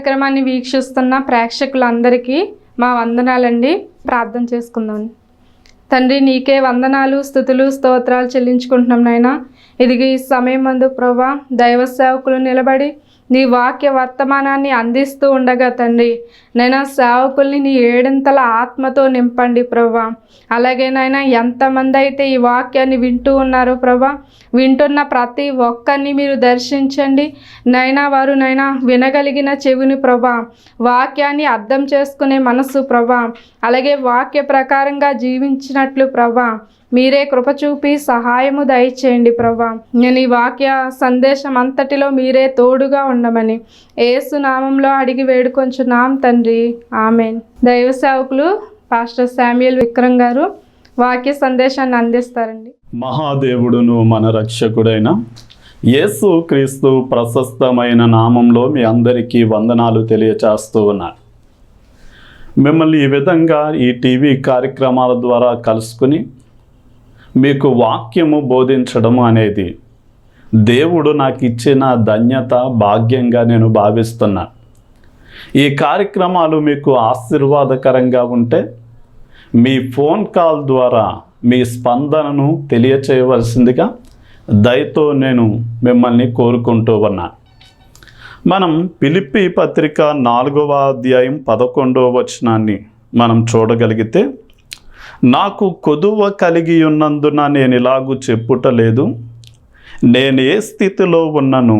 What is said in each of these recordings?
కార్యక్రమాన్ని వీక్షిస్తున్న ప్రేక్షకులందరికీ మా వందనాలండి. ప్రార్థన చేసుకుందాం. తండ్రి నీకే వందనాలు స్థుతులు స్తోత్రాలు చెల్లించుకుంటున్నాం నాయన. ఇదిగో ఈ సమయం మందు ప్రభా దైవ సేవకులు నిలబడి నీ వాక్య వర్తమానాన్ని అందిస్తూ ఉండగా తండ్రి నైనా సేవకుల్ని నీ ఏడంతల ఆత్మతో నింపండి ప్రభా అలాగే నాయన ఎంతమంది అయితే ఈ వాక్యాన్ని వింటూ ఉన్నారో ప్రభా వింటున్న ప్రతి ఒక్కరిని మీరు దర్శించండి. నైనా వారు నైనా వినగలిగిన చెవిని ప్రభా వాక్యాన్ని అర్థం చేసుకునే మనసు ప్రభా అలాగే వాక్య ప్రకారంగా జీవించినట్లు ప్రభా మీరే కృప చూపి సహాయము దయచేయండి ప్రభా. నేను ఈ వాక్య సందేశం అంతటిలో మీరే తోడుగా ఉండమని ఏసు నామంలో అడిగి వేడుకొంచున్నాం తండ్రి. ఆమెన్. దైవ సేవకులు పాస్టర్ శామ్యుల్ విక్రమ్ గారు వాక్య సందేశాన్ని అందిస్తారండి. మహాదేవుడును మన రక్షకుడైన యేసు క్రీస్తు ప్రశస్తమైన నామంలో మీ అందరికీ వందనాలు తెలియచేస్తూ ఉన్నాను మిమ్మల్ని ఈ విధంగా ఈ టీవీ కార్యక్రమాల ద్వారా కలుసుకుని మీకు వాక్యము బోధించడం అనేది. దేవుడు నాకు ఇచ్చిన ధన్యత భాగ్యంగా నేను భావిస్తున్నాను ఈ కార్యక్రమాలు మీకు ఆశీర్వాదకరంగా ఉంటే మీ ఫోన్ కాల్ ద్వారా మీ స్పందనను తెలియచేయవలసిందిగా దయతో నేను మిమ్మల్ని కోరుకుంటూ ఉన్నాను మనం పిలిపి పత్రిక నాలుగవ అధ్యాయం పదకొండవ వచనాన్ని మనం చూడగలిగితే నాకు కొదువ కలిగి ఉన్నందున నేను ఇలాగూ చెప్పుటలేదు నేను ఏ స్థితిలో ఉన్నను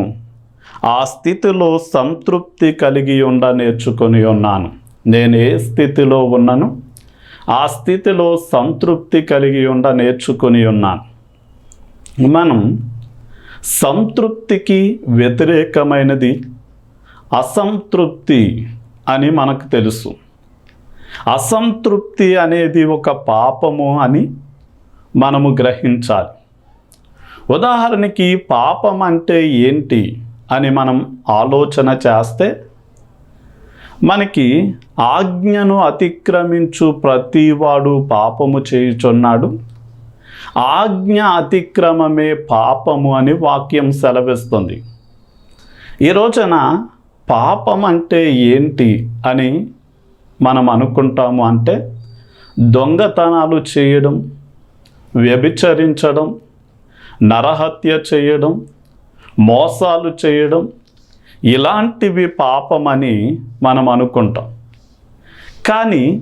ఆ స్థితిలో సంతృప్తి కలిగి ఉండ నేర్చుకొని ఉన్నాను నేను ఏ స్థితిలో ఉన్నను ఆ స్థితిలో సంతృప్తి కలిగి ఉండ నేర్చుకొని ఉన్నాను మనం సంతృప్తికి వ్యతిరేకమైనది అసంతృప్తి అని మనకు తెలుసు. అసంతృప్తి అనేది ఒక పాపము అని మనము గ్రహించాలి. ఉదాహరణకి పాపం అంటే ఏంటి అని మనం ఆలోచన చేస్తే మనకి ఆజ్ఞను అతిక్రమించు ప్రతివాడు పాపము చేయుచున్నాడు. ఆజ్ఞ అతిక్రమమే పాపము అని వాక్యం సెలవిస్తుంది. ఈ రోజున పాపం అంటే ఏంటి అని మనం అనుకుంటాము అంటే దొంగతనాలు చేయడం వ్యభిచరించడం నరహత్య చేయడం మోసాలు చేయడం ఇలాంటివి పాపమని మనం అనుకుంటాం. కానీ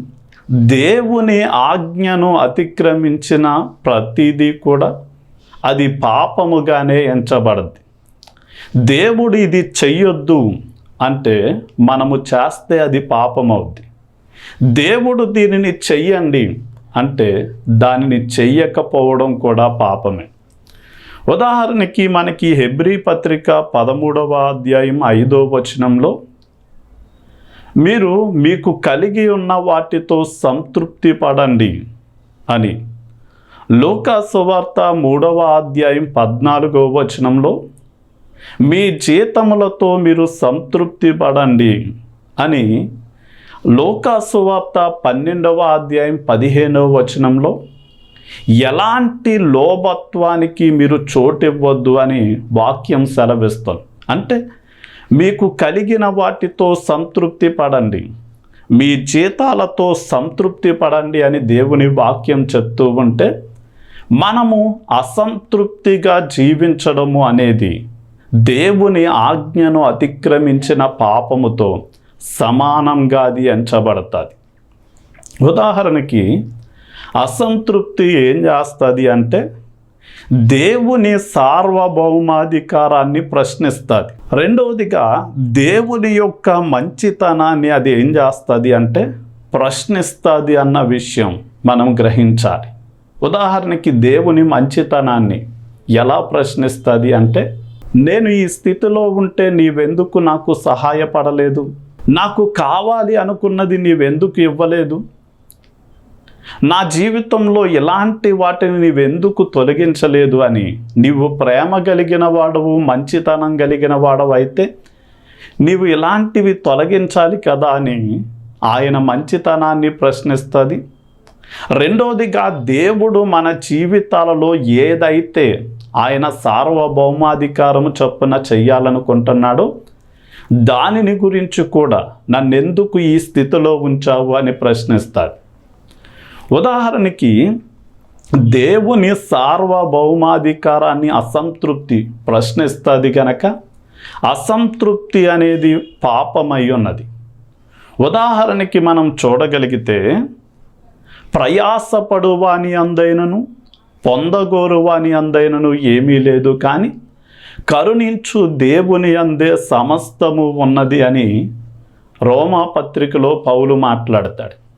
దేవుని ఆజ్ఞను అతిక్రమించిన ప్రతిదీ కూడా అది పాపముగానే ఎంచబడద్ది. దేవుడు ఇది చెయ్యొద్దు అంటే మనము చేస్తే అది పాపం అవుద్ది దేవుడు దీనిని చెయ్యండి అంటే దానిని చెయ్యకపోవడం కూడా పాపమే. ఉదాహరణకి మనకి హెబ్రీ పత్రిక పదమూడవ అధ్యాయం ఐదో వచనంలో మీరు మీకు కలిగి ఉన్న వాటితో సంతృప్తి పడండి అని లోకాసువార్త మూడవ అధ్యాయం పద్నాలుగవ వచనంలో మీ జీతములతో మీరు సంతృప్తి పడండి అని లోకాసువార్త పన్నెండవ అధ్యాయం పదిహేనవ వచనంలో ఎలాంటి లోభత్వానికి మీరు చోటివ్వద్దు అని వాక్యం సెలవిస్తుంది. అంటే మీకు కలిగిన వాటితో సంతృప్తి పడండి మీ జీతాలతో సంతృప్తి పడండి అని దేవుని వాక్యం చెప్తూ ఉంటే మనము అసంతృప్తిగా జీవించడము అనేది దేవుని ఆజ్ఞను అతిక్రమించిన పాపముతో సమానంగా అది ఎంచబడుతుంది. ఉదాహరణకి అసంతృప్తి ఏం చేస్తుంది అంటే దేవుని సార్వభౌమాధికారాన్ని ప్రశ్నిస్తుంది. రెండవదిగా దేవుని యొక్క మంచితనాన్ని అది ఏం చేస్తుంది అంటే ప్రశ్నిస్తుంది అన్న విషయం మనం గ్రహించాలి. ఉదాహరణకి దేవుని మంచితనాన్ని ఎలా ప్రశ్నిస్తుంది అంటే నేను ఈ స్థితిలో ఉంటే నీవెందుకు నాకు సహాయపడలేదు? నాకు కావాలి అనుకున్నది నీవెందుకు ఇవ్వలేదు? నా జీవితంలో ఎలాంటి వాటిని నీవెందుకు తొలగించలేదు అని నీవు ప్రేమ కలిగిన వాడవు మంచితనం కలిగిన వాడవు అయితే నీవు ఇలాంటివి తొలగించాలి కదా అని ఆయన మంచితనాన్ని ప్రశ్నిస్తుంది. రెండవదిగా దేవుడు మన జీవితాలలో ఏదైతే ఆయన సార్వభౌమాధికారము చొప్పున చెయ్యాలనుకుంటున్నాడో దానిని గురించి కూడా నన్నెందుకు ఈ స్థితిలో ఉంచావు అని ప్రశ్నిస్తారు ఉదాహరణకి దేవుని సార్వభౌమాధికారాన్ని అసంతృప్తి ప్రశ్నిస్తుంది కనుక అసంతృప్తి అనేది పాపమై ఉన్నది. ఉదాహరణకి మనం చూడగలిగితే ప్రయాసపడువాని అందైనను పొందగోరువాని అందైనను ఏమీ లేదు కానీ కరుణించు దేవుని అందే సమస్తము ఉన్నది అని రోమా పత్రికలో పౌలు మాట్లాడతాడు.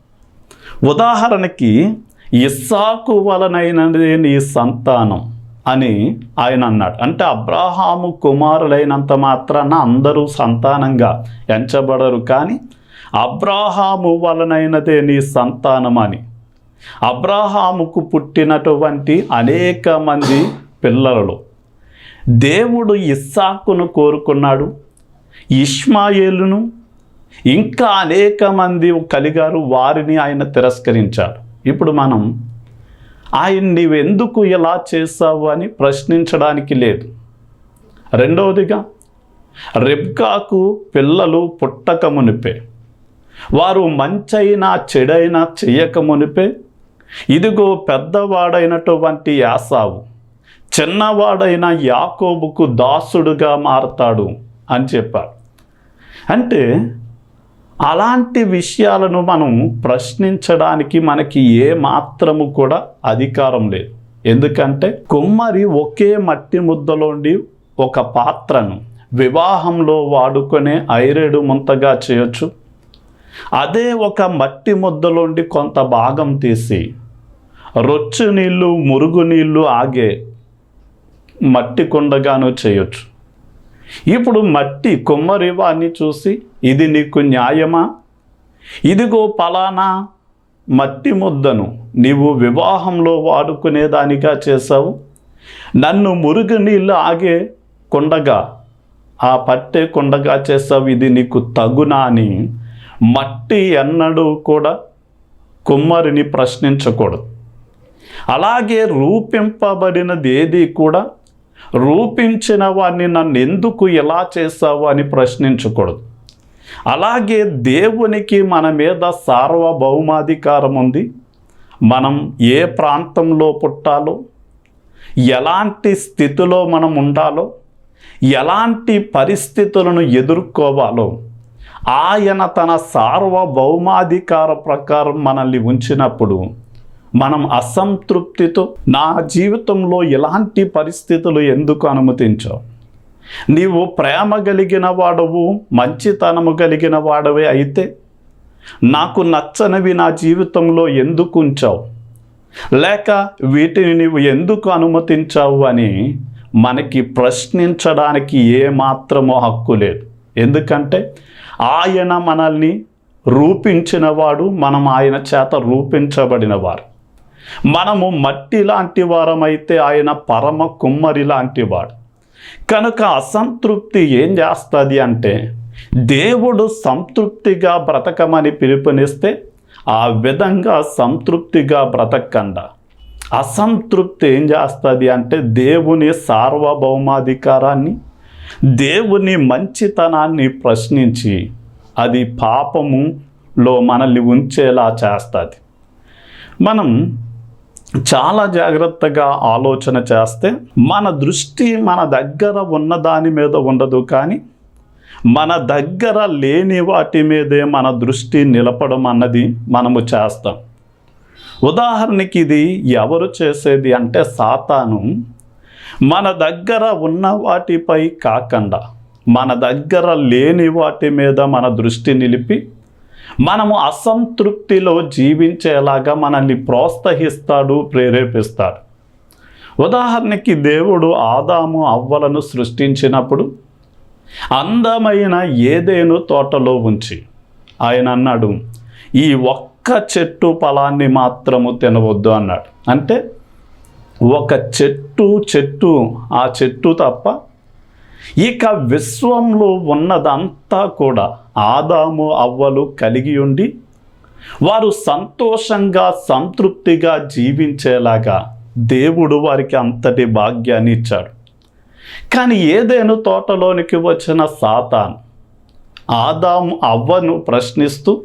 ఉదాహరణకి ఇస్సాకు వలనైనదే నీ సంతానం అని ఆయన అన్నాడు. అంటే అబ్రాహాము కుమారులైనంత మాత్రాన అందరూ సంతానంగా ఎంచబడరు కానీ అబ్రాహాము వలనైనదే నీ సంతానం అని. అబ్రాహాముకు పుట్టినటువంటి అనేక మంది పిల్లలు దేవుడు ఇస్సాకును కోరుకున్నాడు ఇష్మాయేలును ఇంకా అనేక మంది కలిగారు వారిని ఆయన తిరస్కరించాడు. ఇప్పుడు మనం ఆయన నీవెందుకు ఇలా చేశావు అని ప్రశ్నించడానికి లేదు. రెండవదిగా రెబ్కాకు పిల్లలు పుట్టక మునిపే వారు మంచైనా చెడైనా చెయ్యక మునిపే ఇదిగో పెద్దవాడైనటువంటి యాసావు చిన్నవాడైన యాకోబుకు దాసుడుగా మారతాడు అని చెప్పారు అంటే అలాంటి విషయాలను మనం ప్రశ్నించడానికి మనకి ఏ మాత్రము కూడా అధికారం లేదు. ఎందుకంటే కుమ్మరి ఒకే మట్టి ముద్దలోండి ఒక పాత్రను వివాహంలో వాడుకునే ఐరేడు ముంతగా చేయొచ్చు. అదే ఒక మట్టి ముద్దలోండి కొంత భాగం తీసి రొచ్చు నీళ్ళు మురుగు నీళ్ళు ఆగే మట్టి కుండగాను చేయొచ్చు. ఇప్పుడు మట్టి కుమ్మరివాన్ని చూసి ఇది నీకు న్యాయమా? ఇదిగో పలానా మట్టి ముద్దను నీవు వివాహంలో వాడుకునేదానిగా చేసావు నన్ను మురుగు నీళ్ళు ఆగే కుండగా ఆ పట్టే కుండగా చేసావు ఇది నీకు తగునా అని మట్టి ఎన్నడూ కూడా కుమ్మరిని ప్రశ్నించకూడదు. అలాగే రూపింపబడినది ఏది కూడా రూపించిన వాడిని నన్ను ఎందుకు ఇలా చేశావు అని ప్రశ్నించకూడదు. అలాగే దేవునికి మన మీద సార్వభౌమాధికారం ఉంది. మనం ఏ ప్రాంతంలో పుట్టాలో ఎలాంటి స్థితిలో మనం ఉండాలో ఎలాంటి పరిస్థితులను ఎదుర్కోవాలో ఆయన తన సార్వభౌమాధికార ప్రకారం మనల్ని ఉంచినప్పుడు మనం అసంతృప్తితో నా జీవితంలో ఎలాంటి పరిస్థితులు ఎందుకు అనుమతించావు? నీవు ప్రేమ కలిగిన వాడవు మంచితనము కలిగిన వాడవే అయితే నాకు నచ్చనివి నా జీవితంలో ఎందుకు ఉంచావు? లేక వీటిని నీవు ఎందుకు అనుమతించావు అని మనకి ప్రశ్నించడానికి ఏమాత్రమో హక్కు లేదు. ఎందుకంటే ఆయన మనల్ని రూపించినవాడు మనం ఆయన చేత రూపించబడినవారు. మనము మట్టి లాంటి వారమైతే ఆయన పరమ కుమ్మరి లాంటి వాడు. కనుక అసంతృప్తి ఏం చేస్తుంది అంటే దేవుడు సంతృప్తిగా బ్రతకమని పిలుపునిస్తే ఆ విధంగా సంతృప్తిగా బ్రతకండా. అసంతృప్తి ఏం చేస్తుంది అంటే దేవుని సార్వభౌమాధికారాన్ని దేవుని మంచితనాన్ని ప్రశ్నించి అది పాపములో మనల్ని ఉంచేలా చేస్తుంది. మనం చాలా జాగ్రత్తగా ఆలోచన చేస్తే మన దృష్టి మన దగ్గర ఉన్న దాని మీద ఉండదు కానీ మన దగ్గర లేని వాటి మీదే మన దృష్టి నిలపడం అన్నది మనము చేస్తాం. ఉదాహరణకి ఇది ఎవరు చేసేది అంటే సాతాను. మన దగ్గర ఉన్న వాటిపై కాకుండా మన దగ్గర లేని వాటి మీద మన దృష్టి నిలిపి మనము అసంతృప్తిలో జీవించేలాగా మనల్ని ప్రోత్సహిస్తాడు ప్రేరేపిస్తాడు. ఉదాహరణకి దేవుడు ఆదాము అవ్వలను సృష్టించినప్పుడు అందమైన ఏదేను తోటలో ఉంచి ఆయన అన్నాడు ఈ ఒక్క చెట్టు ఫలాన్ని మాత్రము తినవద్దు అన్నాడు. అంటే ఒక చెట్టు చెట్టు ఆ చెట్టు తప్ప ఇక విశ్వంలో ఉన్నదంతా కూడా ఆదాము అవ్వలు కలిగి ఉండి వారు సంతోషంగా సంతృప్తిగా జీవించేలాగా దేవుడు వారికి అంతటి భాగ్యాన్ని ఇచ్చాడు. కానీ ఏదేను తోటలోనికి వచ్చిన సాతాన్ ఆదాం అవ్వను ప్రశ్నిస్తూ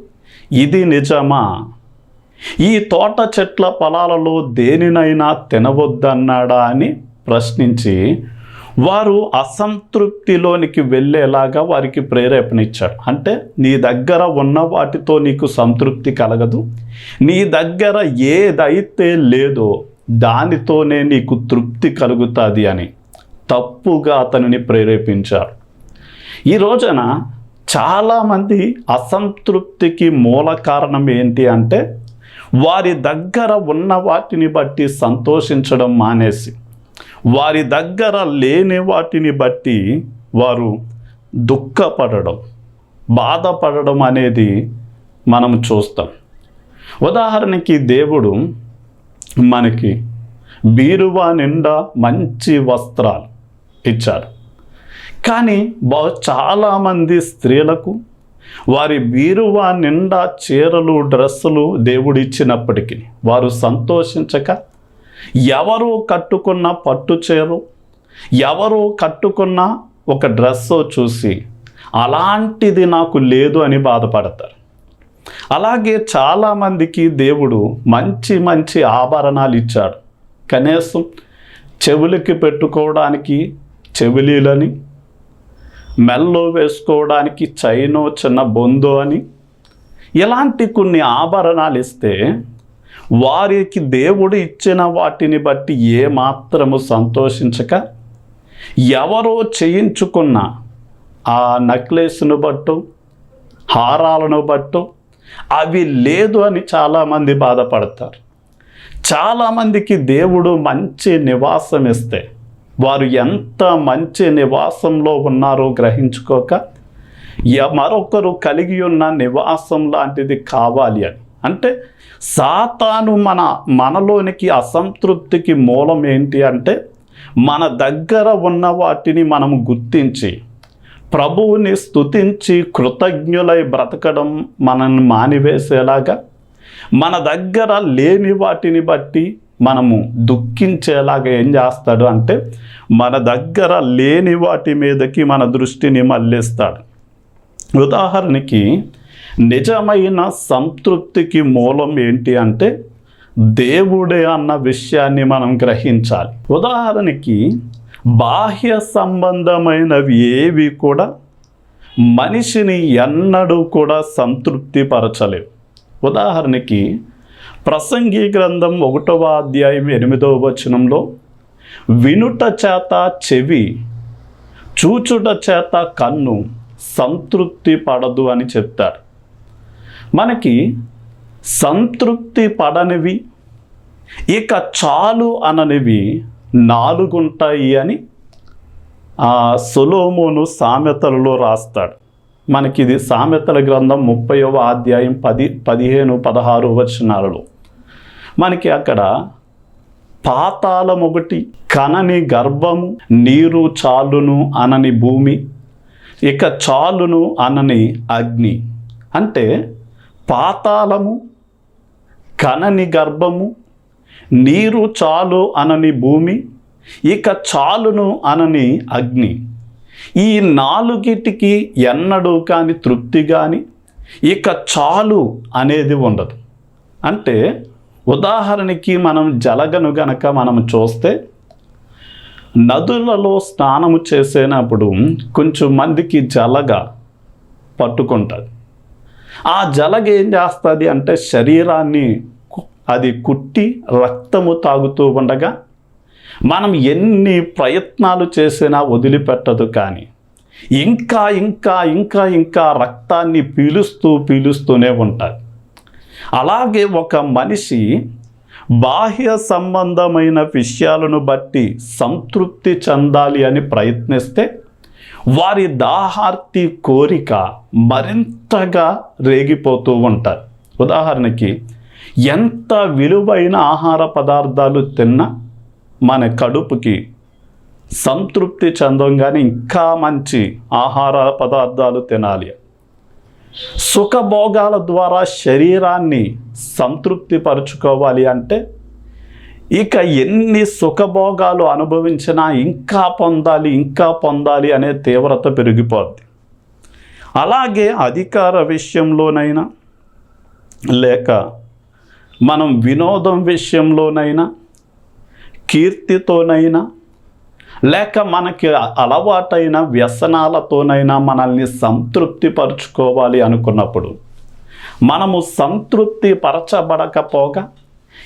ఇది నిజమా? ఈ తోట చెట్ల పొలాలలో దేనినైనా తినవద్దన్నాడా అని ప్రశ్నించి వారు అసంతృప్తిలోనికి వెళ్ళేలాగా వారికి ప్రేరేపణ ఇచ్చాడు. అంటే నీ దగ్గర ఉన్న వాటితో నీకు సంతృప్తి కలగదు. నీ దగ్గర ఏదైతే లేదో దానితోనే నీకు తృప్తి కలుగుతుంది అని తప్పుగా అతనిని ప్రేరేపించారు ఈ రోజున చాలామంది అసంతృప్తికి మూల కారణం ఏంటి అంటే వారి దగ్గర ఉన్న వాటిని బట్టి సంతోషించడం మానేసి వారి దగ్గర లేని వాటిని బట్టి వారు దుఃఖపడడం బాధపడడం అనేది మనం చూస్తాం. ఉదాహరణకి దేవుడు మనకి బీరువా నిండా మంచి వస్త్రాలు ఇచ్చారు కానీ బహు చాలామంది స్త్రీలకు వారి బీరువా నిండా చీరలు డ్రెస్సులు దేవుడు ఇచ్చినప్పటికీ వారు సంతోషించక ఎవరు కట్టుకున్న పట్టు చీర ఎవరు కట్టుకున్న ఒక డ్రెస్ చూసి అలాంటిది నాకు లేదు అని బాధపడతారు. అలాగే చాలామందికి దేవుడు మంచి మంచి ఆభరణాలు ఇచ్చాడు. కనీసం చెవులకి పెట్టుకోవడానికి చెవిలీలని మెల్లో వేసుకోవడానికి చైనో చిన్న బొందో అని ఇలాంటి కొన్ని ఆభరణాలు ఇస్తే వారికి దేవుడు ఇచ్చిన వాటిని బట్టి ఏమాత్రము సంతోషించక ఎవరో చేయించుకున్న ఆ నక్లెస్ను బట్టు హారాలను బట్టు అవి లేదు అని చాలామంది బాధపడతారు. చాలామందికి దేవుడు మంచి నివాసం ఇస్తే వారు ఎంత మంచి నివాసంలో ఉన్నారో గ్రహించుకోక మరొకరు కలిగి ఉన్న నివాసం లాంటిది కావాలి అని. అంటే సాతాను మన మనలోనికి అసంతృప్తికి మూలం ఏంటి అంటే మన దగ్గర ఉన్న వాటిని మనం గుర్తించి ప్రభువుని స్తుతించి కృతజ్ఞులై బ్రతకడం మనల్ని మానివేసేలాగా మన దగ్గర లేని వాటిని బట్టి మనము దుఃఖించేలాగా ఏం చేస్తాడు అంటే మన దగ్గర లేని వాటి మీదకి మన దృష్టిని మళ్ళిస్తాడు. ఉదాహరణకి నిజమైన సంతృప్తికి మూలం ఏంటి అంటే దేవుడే అన్న విషయాన్ని మనం గ్రహించాలి. ఉదాహరణకి బాహ్య సంబంధమైనవి ఏవి కూడా మనిషిని ఎన్నడూ కూడా సంతృప్తి పరచలేవు ఉదాహరణకి ప్రసంగి గ్రంథం ఒకటవ అధ్యాయం ఎనిమిదవ వచనంలో వినుట చేత చెవి చూచుట చేత కన్ను సంతృప్తి పడదు అని చెప్తారు మనకి సంతృప్తి పడనివి ఇక చాలు అననివి నాలుగుంటాయి అని ఆ సొలోమోను సామెతలలో రాస్తాడు. మనకి ఇది సామెతల గ్రంథం ముప్పైవ అధ్యాయం పది పదిహేను పదహారు వచనాలలో. మనకి అక్కడ పాతాళం ఒకటి కనని గర్భము నీరు చాలును అనని భూమి ఇక చాలును అనని అగ్ని. అంటే పాతాళము కనని గర్భము నీరు చాలు అనని భూమి ఇక చాలును అనని అగ్ని. ఈ నాలుగిటికి ఎన్నడూ కానీ తృప్తి కానీ ఇక చాలు అనేది ఉండదు. అంటే ఉదాహరణకి మనం జలగను గనక మనం చూస్తే నదులలో స్నానము చేసేటప్పుడు కొంచెం మందికి జలగ పట్టుకుంటుంది. ఆ జలగ ఏం చేస్తుంది అంటే శరీరాన్ని అది కుట్టి రక్తము తాగుతూ ఉండగా మనం ఎన్ని ప్రయత్నాలు చేసినా వదిలిపెట్టదు కానీ ఇంకా ఇంకా ఇంకా ఇంకా రక్తాన్ని పీలుస్తూ పీలుస్తూనే ఉంటుంది అలాగే ఒక మనిషి బాహ్య సంబంధమైన విషయాలను బట్టి సంతృప్తి చెందాలి అని ప్రయత్నిస్తే వారి దాహార్తి కోరిక మరింతగా రేగిపోతూ ఉంటారు ఉదాహరణకి ఎంత విలువైన ఆహార పదార్థాలు తిన్నా మన కడుపుకి సంతృప్తి చెందంగానే ఇంకా మంచి ఆహార పదార్థాలు తినాలి. సుఖభోగాల ద్వారా శరీరాన్ని సంతృప్తి పరుచుకోవాలి అంటే ఇక ఎన్ని సుఖభోగాలు అనుభవించినా ఇంకా పొందాలి ఇంకా పొందాలి అనే తీవ్రత పెరిగిపోద్ది. అలాగే అధికార విషయంలోనైనా లేక మనం వినోదం విషయంలోనైనా కీర్తితోనైనా లేక మనకి అలవాటైన వ్యసనాలతోనైనా మనల్ని సంతృప్తి పరుచుకోవాలి అనుకున్నప్పుడు మనము సంతృప్తి పరచబడకపోగా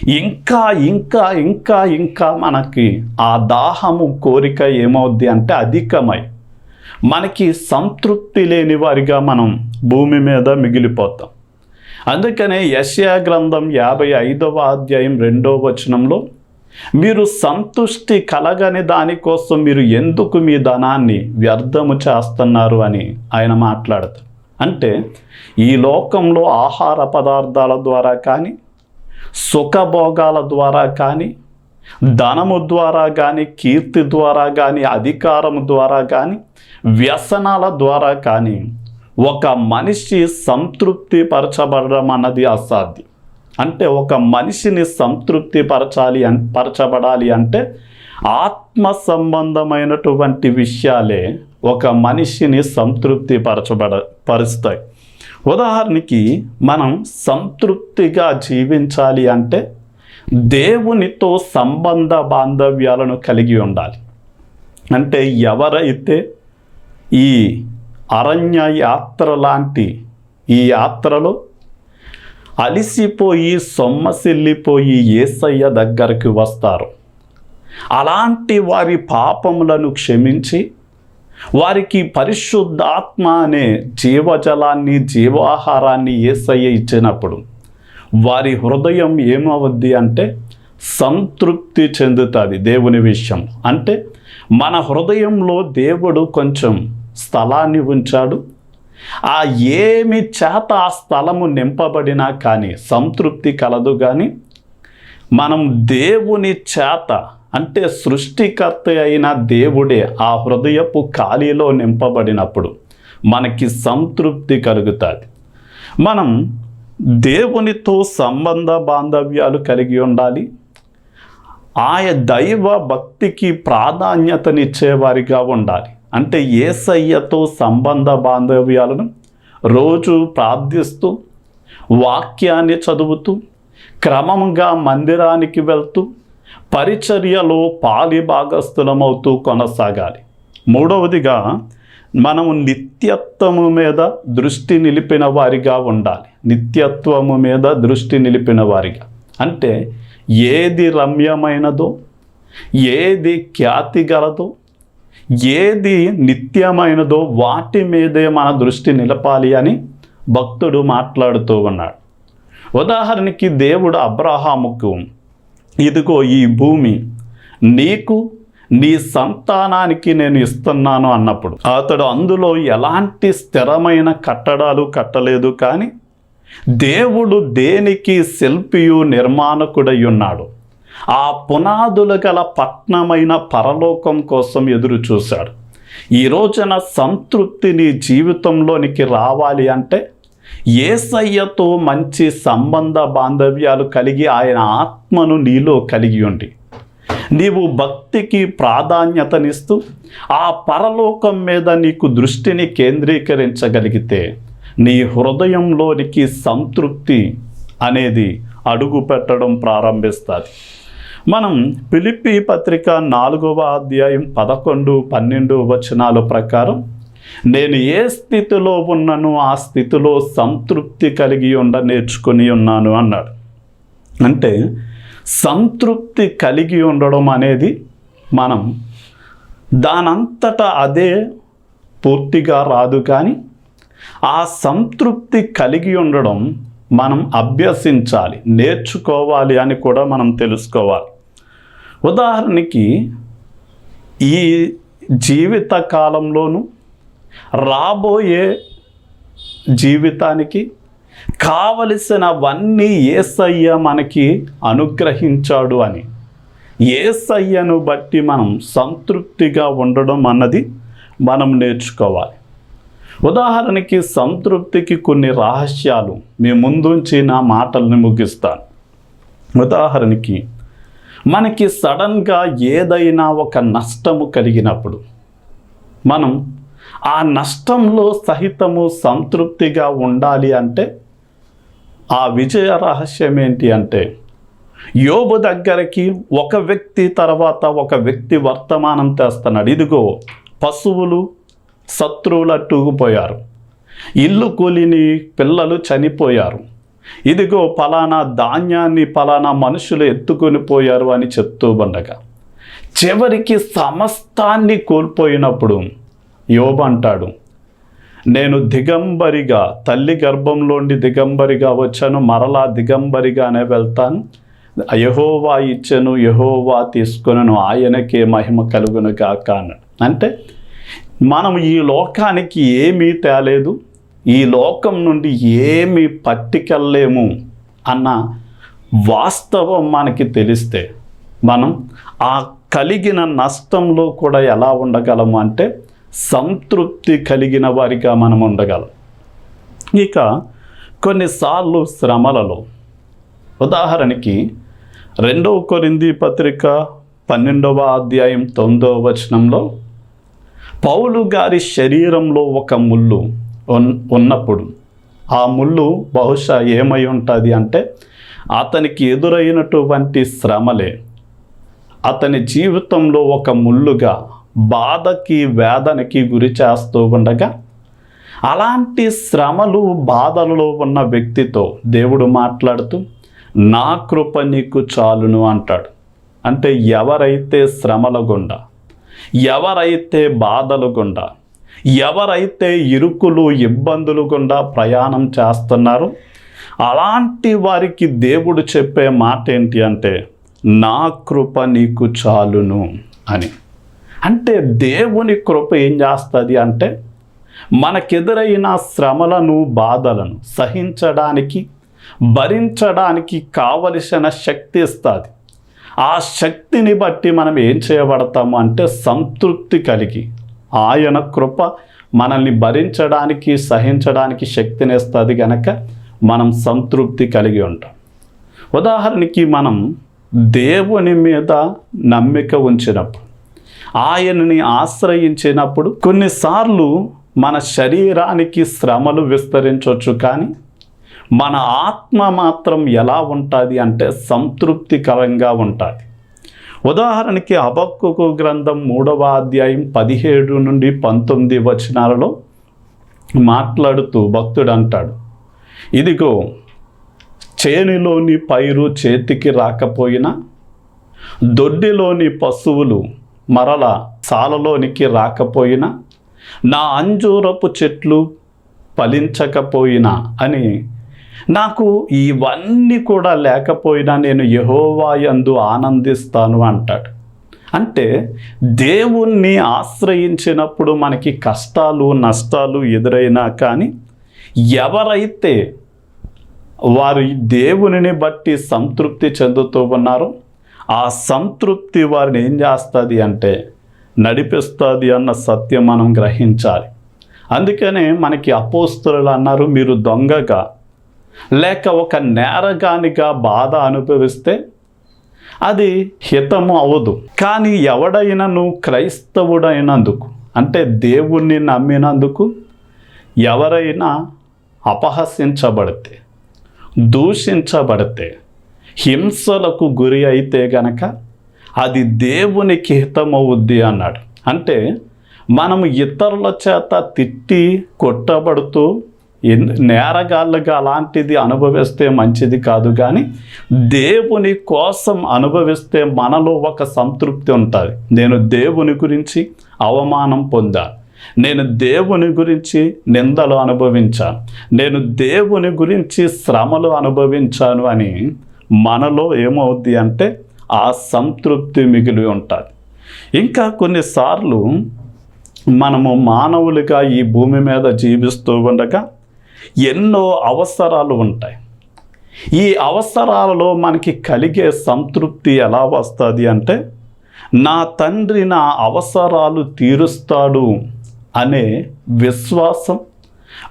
ఇంకా ఇంకా ఇంకా ఇంకా మనకి ఆ దాహము కోరిక ఏమవుద్ది అంటే అధికమై మనకి సంతృప్తి లేని వారిగా మనం భూమి మీద మిగిలిపోతాం. అందుకనే యశ్యా గ్రంథం యాభై ఐదవ అధ్యాయం రెండవ వచనంలో మీరు సంతుష్టి కలగని దానికోసం మీరు ఎందుకు మీ ధనాన్ని వ్యర్థము చేస్తున్నారు అని ఆయన మాట్లాడతారు అంటే ఈ లోకంలో ఆహార పదార్థాల ద్వారా కానీ సుఖభోగాల ద్వారా కానీ ధనము ద్వారా కానీ కీర్తి ద్వారా కానీ అధికారం ద్వారా కానీ వ్యసనాల ద్వారా కానీ ఒక మనిషి సంతృప్తి పరచబడడం అన్నది అసాధ్యం. అంటే ఒక మనిషిని సంతృప్తి పరచాలి అన్ పరచబడాలి అంటే ఆత్మ సంబంధమైనటువంటి విషయాలే ఒక మనిషిని సంతృప్తి పరచబడ పరుస్తాయి. ఉదాహరణకి మనం సంతృప్తిగా జీవించాలి అంటే దేవునితో సంబంధ బాంధవ్యాలను కలిగి ఉండాలి. అంటే ఎవరైతే ఈ అరణ్య యాత్ర లాంటి ఈ యాత్రలో అలిసిపోయి సొమ్మసిల్లిపోయి ఏసయ్య దగ్గరికి వస్తారు. అలాంటి వారి పాపములను క్షమించి వారికి పరిశుద్ధాత్మ అనే జీవజలాన్ని జీవాహారాన్ని ఏసయ్య ఇచ్చినప్పుడు వారి హృదయం ఏమవుద్ది అంటే సంతృప్తి చెందుతుంది దేవుని విషయం. అంటే మన హృదయంలో దేవుడు కొంచెం స్థలాన్ని ఉంచాడు. ఆ ఏమి చేత ఆ స్థలము నింపబడినా కానీ సంతృప్తి కలదు కానీ మనం దేవుని చేత అంటే సృష్టికర్త అయిన దేవుడే ఆ హృదయపు ఖాళీలో నింపబడినప్పుడు మనకి సంతృప్తి కలుగుతుంది. మనం దేవునితో సంబంధ బాంధవ్యాలు కలిగి ఉండాలి. ఆయ దైవ భక్తికి ప్రాధాన్యతనిచ్చేవారిగా ఉండాలి. అంటే ఏసయ్యతో సంబంధ బాంధవ్యాలను రోజు ప్రార్థిస్తూ వాక్యాన్ని చదువుతూ క్రమంగా మందిరానికి వెళ్తూ పరిచర్యలో పాలి భాగస్థులమవుతూ కొనసాగాలి. మూడవదిగా మనము నిత్యత్వము మీద దృష్టి నిలిపిన వారిగా ఉండాలి. నిత్యత్వము మీద దృష్టి నిలిపిన వారిగా. అంటే ఏది రమ్యమైనదో ఏది ఖ్యాతి గలదో ఏది నిత్యమైనదో వాటి మీదే మన దృష్టి నిలపాలి అని భక్తుడు మాట్లాడుతూ ఉన్నాడు. ఉదాహరణకి దేవుడు అబ్రహాముకు ఇదిగో ఈ భూమి నీకు నీ సంతానానికి నేను ఇస్తున్నాను అన్నప్పుడు. అతడు అందులో ఎలాంటి స్థిరమైన కట్టడాలు కట్టలేదు కానీ దేవుడు దేనికి శిల్పియు నిర్మాణకుడై ఉన్నాడు ఆ పునాదులు గల పట్నమైన పరలోకం కోసం ఎదురు చూశాడు. ఈ రోజున సంతృప్తి నీ జీవితంలోనికి రావాలి అంటే ఏసయ్యతో మంచి సంబంధ బాంధవ్యాలు కలిగి ఆయన ఆత్మను నీలో కలిగి ఉండి నీవు భక్తికి ప్రాధాన్యతనిస్తూ ఆ పరలోకం మీద నీకు దృష్టిని కేంద్రీకరించగలిగితే నీ హృదయంలోనికి సంతృప్తి అనేది అడుగు పెట్టడం ప్రారంభిస్తుంది. మనం పిలిపి పత్రిక నాలుగవ అధ్యాయం పదకొండు పన్నెండు వచనాల ప్రకారం నేను ఏ స్థితిలో ఉన్నానో ఆ స్థితిలో సంతృప్తి కలిగి ఉండ నేర్చుకుని ఉన్నాను అన్నాడు. అంటే సంతృప్తి కలిగి ఉండడం అనేది మనం దానంతటా అదే పూర్తిగా రాదు కానీ ఆ సంతృప్తి కలిగి ఉండడం మనం అభ్యసించాలి నేర్చుకోవాలి అని కూడా మనం తెలుసుకోవాలి. ఉదాహరణకి ఈ జీవిత కాలంలోనూ రాబోయే జీవితానికి కావలసినవన్నీ ఏసయ్య మనకి అనుగ్రహించాడు అని. ఏసయ్యను బట్టి మనం సంతృప్తిగా ఉండడం అన్నది మనం నేర్చుకోవాలి. ఉదాహరణకి సంతృప్తికి కొన్ని రహస్యాలు మీ ముందుంచి నా మాటల్ని ముగిస్తాను. ఉదాహరణకి మనకి సడన్గా ఏదైనా ఒక నష్టము కలిగినప్పుడు మనం ఆ నష్టంలో సహితము సంతృప్తిగా ఉండాలి అంటే ఆ విజయ రహస్యం ఏంటి అంటే యోబు దగ్గరికి ఒక వ్యక్తి తర్వాత ఒక వ్యక్తి వర్తమానం తెస్తున్నాడు. ఇదిగో పశువులు శత్రువులు అట్టుకుపోయారు. ఇల్లు కూలిని పిల్లలు చనిపోయారు. ఇదిగో పలానా ధాన్యాన్ని పలానా మనుషులు ఎత్తుకొని పోయారు అని చెప్తూ ఉండగా చివరికి సమస్తాన్ని కోల్పోయినప్పుడు యోబు అంటాడు నేను దిగంబరిగా తల్లి గర్భంలోండి దిగంబరిగా వచ్చాను మరలా దిగంబరిగానే వెళ్తాను. యహోవా ఇచ్చెను యహోవా తీసుకొనను ఆయనకే మహిమ కలుగును కాక అన్నాడు. అంటే మనం ఈ లోకానికి ఏమీ తేలేదు ఈ లోకం నుండి ఏమీ పట్టుకెళ్ళలేము అన్న వాస్తవం మనకి తెలిస్తే మనం ఆ కలిగిన నష్టంలో కూడా ఎలా ఉండగలము అంటే సంతృప్తి కలిగిన వారిగా మనం ఉండగలం. ఇక కొన్నిసార్లు శ్రమలలో. ఉదాహరణకి రెండవ కొరింది పత్రిక పన్నెండవ అధ్యాయం తొమ్మిదవ వచనంలో పౌలు గారి శరీరంలో ఒక ముళ్ళు ఉన్- ఉన్నప్పుడు ఆ ముళ్ళు బహుశా ఏమై ఉంటుంది అంటే అతనికి ఎదురైనటువంటి శ్రమలే. అతని జీవితంలో ఒక ముళ్ళుగా బాధకి వేదనకి గురి చేస్తూ ఉండగా అలాంటి శ్రమలు బాధలలో ఉన్న వ్యక్తితో దేవుడు మాట్లాడుతూ నా కృప నీకు చాలును అంటాడు. అంటే ఎవరైతే శ్రమల గుండా ఎవరైతే బాధలు గుండా ఎవరైతే ఇరుకులు ఇబ్బందులు గుండా ప్రయాణం చేస్తున్నారో అలాంటి వారికి దేవుడు చెప్పే మాట ఏంటి అంటే నా కృప నీకు చాలును అని. అంటే దేవుని కృప ఏం చేస్తుంది అంటే మనకెదురైన శ్రమలను బాధలను సహించడానికి భరించడానికి కావలసిన శక్తి ఇస్తుంది. ఆ శక్తిని బట్టి మనం ఏం చేయబడతాము అంటే సంతృప్తి కలిగి ఆయన కృప మనల్ని భరించడానికి సహించడానికి శక్తిని ఇస్తుంది కనుక మనం సంతృప్తి కలిగి ఉంటాం. ఉదాహరణకి మనం దేవుని మీద నమ్మిక ఉంచినప్పుడు ఆయనని ఆశ్రయించినప్పుడు కొన్నిసార్లు మన శరీరానికి శ్రమలు విస్తరించవచ్చు కానీ మన ఆత్మ మాత్రం ఎలా ఉంటుంది అంటే సంతృప్తికరంగా ఉంటుంది. ఉదాహరణకి అబక్కుకు గ్రంథం మూడవ అధ్యాయం పదిహేడు నుండి పంతొమ్మిది వచనాలలో మాట్లాడుతూ భక్తుడు అంటాడు ఇదిగో చేనులోని పైరు చేతికి రాకపోయినా దొడ్డిలోని పశువులు మరల సాలలోనికి రాకపోయినా నా అంజూరపు చెట్లు ఫలించకపోయినా అని నాకు ఇవన్నీ కూడా లేకపోయినా నేను యహోవాయందు ఆనందిస్తాను అంటాడు. అంటే దేవుణ్ణి ఆశ్రయించినప్పుడు మనకి కష్టాలు నష్టాలు ఎదురైనా కానీ ఎవరైతే వారు దేవునిని బట్టి సంతృప్తి చెందుతూ ఉన్నారో ఆ సంతృప్తి వారిని ఏం చేస్తుంది అంటే నడిపిస్తుంది అన్న సత్యం మనం గ్రహించాలి. అందుకనే మనకి అపోస్తులు అన్నారు మీరు దొంగగా లేక ఒక నేరగానిగా బాధ అనుభవిస్తే అది హితము అవదు కానీ ఎవడైనను క్రైస్తవుడైనందుకు అంటే దేవుణ్ణి నమ్మినందుకు ఎవరైనా అపహసించబడితే దూషించబడితే హింసలకు గురి అయితే గనక అది దేవునికి హితమవుద్ది అన్నాడు. అంటే మనం ఇతరుల చేత తిట్టి కొట్టబడుతూ నేరగాళ్ళుగా నేరగాళ్ళగా అలాంటిది అనుభవిస్తే మంచిది కాదు కానీ దేవుని కోసం అనుభవిస్తే మనలో ఒక సంతృప్తి ఉంటుంది. నేను దేవుని గురించి అవమానం పొందాను. నేను దేవుని గురించి నిందలు అనుభవించాను. నేను దేవుని గురించి శ్రమలు అనుభవించాను అని మనలో ఏమవుద్ది అంటే ఆ సంతృప్తి మిగిలి ఉంటుంది. ఇంకా కొన్నిసార్లు మనము మానవులుగా ఈ భూమి మీద జీవిస్తూ ఉండగా ఎన్నో అవసరాలు ఉంటాయి. ఈ అవసరాలలో మనకి కలిగే సంతృప్తి ఎలా వస్తుంది అంటే నా తండ్రి నా అవసరాలు తీరుస్తాడు అనే విశ్వాసం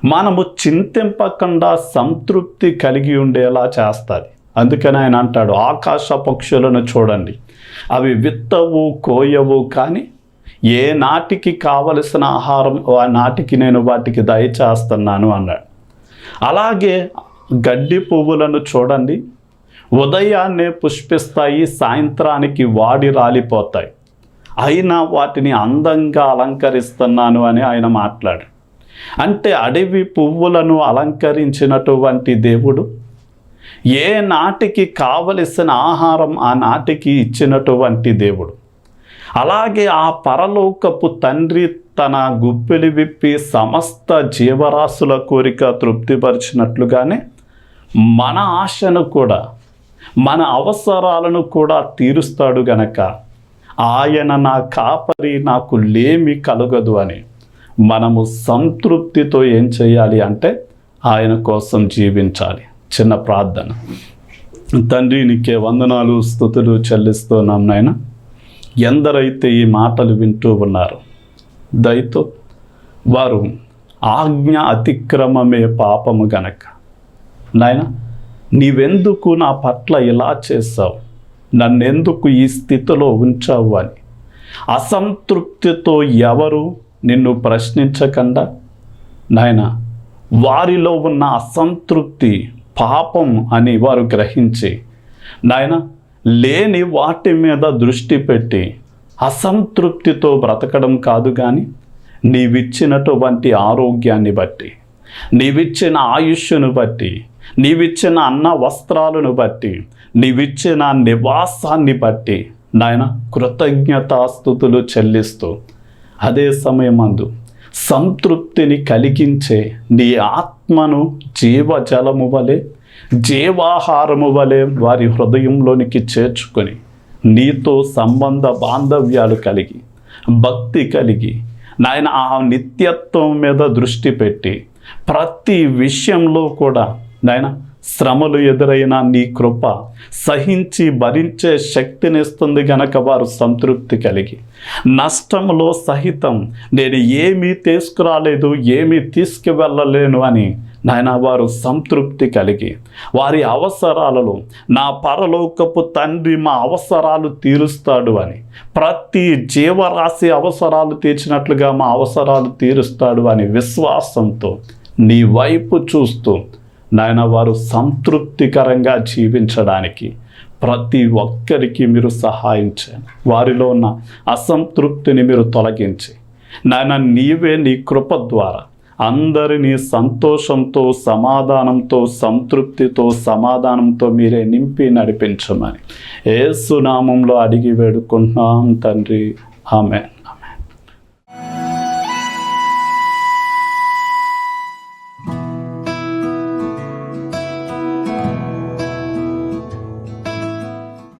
మనము చింతింపకుండా సంతృప్తి కలిగి ఉండేలా చేస్తుంది. అందుకని ఆయన అంటాడు ఆకాశ పక్షులను చూడండి. అవి విత్తవు కోయవు కానీ ఏ నాటికి కావలసిన ఆహారం ఆ నాటికి నేను వాటికి దయచేస్తున్నాను అన్నాడు. అలాగే గడ్డి పువ్వులను చూడండి. ఉదయాన్నే పుష్పిస్తాయి సాయంత్రానికి వాడి రాలిపోతాయి. అయినా వాటిని అందంగా అలంకరిస్తున్నాను అని ఆయన మాట్లాడు అంటే అడవి పువ్వులను అలంకరించినటువంటి దేవుడు ఏ నాటికి కావలసిన ఆహారం ఆ నాటికి ఇచ్చినటువంటి దేవుడు? అలాగే ఆ పరలోకపు తండ్రి తన గుప్పిలి విప్పి సమస్త జీవరాశుల కోరిక తృప్తిపరిచినట్లుగానే మన ఆశను కూడా మన అవసరాలను కూడా తీరుస్తాడు గనక ఆయన నా కాపరి నాకు లేమి కలగదు అని మనము సంతృప్తితో ఏం చేయాలి అంటే ఆయన కోసం జీవించాలి. చిన్న ప్రార్థన. తండ్రి నీకే వందనాలు స్థుతులు చెల్లిస్తున్నాం నాయన. ఎందరైతే ఈ మాటలు వింటూ ఉన్నారు దయతో వారు ఆజ్ఞ అతిక్రమమే పాపము గనక. నాయన నీవెందుకు నా పట్ల ఇలా చేశావు? నన్నెందుకు ఈ స్థితిలో ఉంచావు అని. అసంతృప్తితో ఎవరు నిన్ను ప్రశ్నించకుండా? నాయన వారిలో ఉన్న అసంతృప్తి పాపం అని వారు గ్రహించి నాయన లేని వాటి మీద దృష్టి పెట్టి అసంతృప్తితో బ్రతకడం కాదు కానీ నీవిచ్చినటువంటి ఆరోగ్యాన్ని బట్టి నీవిచ్చిన ఆయుష్ను బట్టి నీవిచ్చిన అన్న వస్త్రాలను బట్టి నీవిచ్చిన నివాసాన్ని బట్టి నాయన కృతజ్ఞతాస్థుతులు చెల్లిస్తూ అదే సమయమందు సంతృప్తిని కలిగించే నీ ఆత్మను జీవజలము వలె జీవాహారము వలె వారి హృదయంలోనికి చేర్చుకొని నీతో సంబంధ బాంధవ్యాలు కలిగి భక్తి కలిగి నాయన ఆ నిత్యత్వం మీద దృష్టి పెట్టి ప్రతి విషయంలో కూడా నాయన శ్రమలు ఎదురైన నీ కృప సహించి భరించే శక్తినిస్తుంది గనక వారు సంతృప్తి కలిగి. నష్టంలో సహితం నేను ఏమీ తీసుకురాలేదు ఏమీ తీసుకువెళ్ళలేను అని నాయన వారు సంతృప్తి కలిగి. వారి అవసరాలలో నా పరలోకపు తండ్రి మా అవసరాలు తీరుస్తాడు అని ప్రతి జీవరాశి అవసరాలు తీర్చినట్లుగా మా అవసరాలు తీరుస్తాడు అని విశ్వాసంతో నీ వైపు చూస్తూ నాయన వారు సంతృప్తికరంగా జీవించడానికి ప్రతి ఒక్కరికి మీరు సహాయం చేయండి. వారిలో ఉన్న అసంతృప్తిని మీరు తొలగించి నాయన నీవే నీ కృప ద్వారా అందరినీ సంతోషంతో సమాధానంతో సంతృప్తితో సమాధానంతో మీరే నింపి నడిపించమని ఏసునామంలో అడిగి వేడుకుంటున్నాం తండ్రి. ఆమె